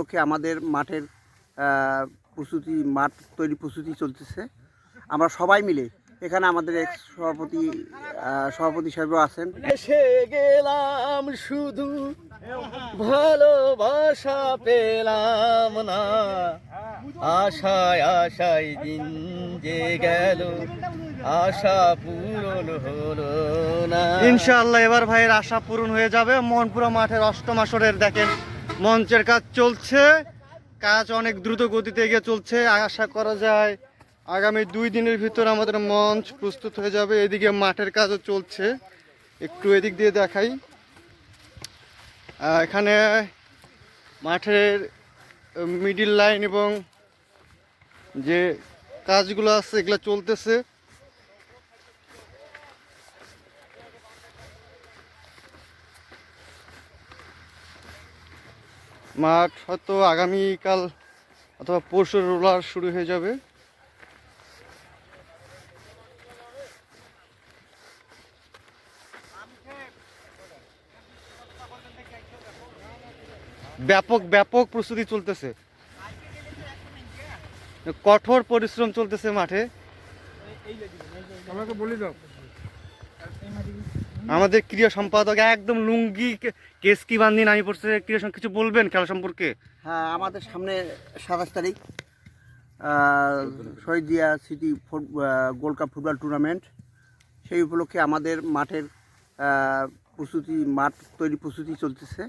লক্ষ্যে আমাদের মাঠের প্রস্তুতি মাঠ তৈরি প্রস্তুতি চলতেছে। আমরা সবাই মিলে এখানে আমাদের এক সভাপতি সভাপতি সাহেবও আছেন। এসে গেলাম শুধু ভালোবাসা পেলাম না। আশায় আশায় দিন যে গেল আশা পূরণ হলো না। ইনশাআল্লাহ এবার ভাইয়ের আশা পূরণ হয়ে যাবে। মনপুরা মাঠের অষ্টম আসরের দেখেন মঞ্চের কাজ চলছে। কাজ অনেক দ্রুত গতিতে এগিয়ে চলছে। আশা করা যায় আগামী দুই দিনের ভিতর আমাদের মঞ্চ প্রস্তুত হয়ে যাবে। এদিকে মাঠের কাজও চলছে। একটু এদিক দিয়ে দেখাই। এখানে মাঠের মিডিল লাইন এবং যে কাজগুলো আছে, এগুলো চলতেছে। মাঠ হয়তো আগামীকাল অথবা পরশু রোলার শুরু হয়ে যাবে। ব্যাপক ব্যাপক প্রস্তুতি চলতেছে। কঠোর পরিশ্রম চলতেছে মাঠে। আমাদের ক্রীড়া সম্পাদক একদম লুঙ্গি কে- কেসকি বান্ধি নামি পড়ছে। ক্রীড়া কিছু বলবেন খেলা সম্পর্কে? হ্যাঁ আমাদের সামনে সাতাশ তারিখ আহ, Shahidia city gold cup football tournament. সেই উপলক্ষে আমাদের মাঠের প্রস্তুতি মাঠ তৈরি প্রস্তুতি চলতেছে।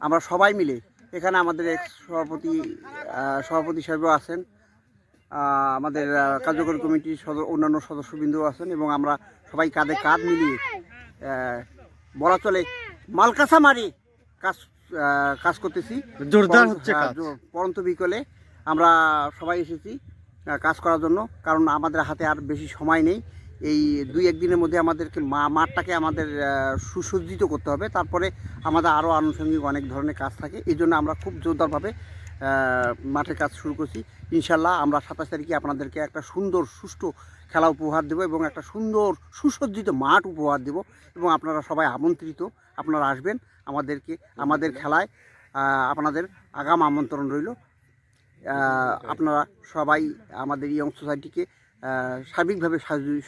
আমরা সবাই মিলে এখানে আমাদের এক সভাপতি সভাপতি সাহেবও আছেন। আমাদের কার্যকরী কমিটির সদ অন্যান্য সদস্যবৃন্দও আছেন এবং আমরা সবাই কাঁধে কাঁধ মিলিয়ে বলা চলে মালকাসা মারি কাজ কাজ করতেছি। জোরদার হচ্ছে হ্যাঁ, পরন্ত বিকেলে আমরা সবাই এসেছি কাজ করার জন্য কারণ আমাদের হাতে আর বেশি সময় নেই। এই দুই একদিনের মধ্যে আমাদেরকে মা- মাঠটাকে আমাদের সুসজ্জিত করতে হবে। তারপরে আমাদের আরও আনুষঙ্গিক অনেক ধরনের কাজ থাকে। এই জন্য আমরা খুব জোরদারভাবে মাঠের কাজ শুরু করছি। ইনশাল্লাহ আমরা সাতাশ তারিখে আপনাদেরকে একটা সুন্দর, সুষ্ঠু খেলা উপহার দেবো এবং একটা সুন্দর, সুসজ্জিত মাঠ উপহার দেব এবং আপনারা সবাই আমন্ত্রিত, আপনারা আসবেন আমাদেরকে, আমাদের খেলায় আপনাদের আগাম আমন্ত্রণ রইল। আপনারা সবাই আমাদের ইয়ং সোসাইটিকে সার্বিকভাবে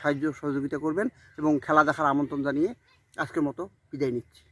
সাহায্য সহযোগিতা করবেন এবং খেলা দেখার আমন্ত্রণ জানিয়ে আজকের মতো বিদায় নিচ্ছি।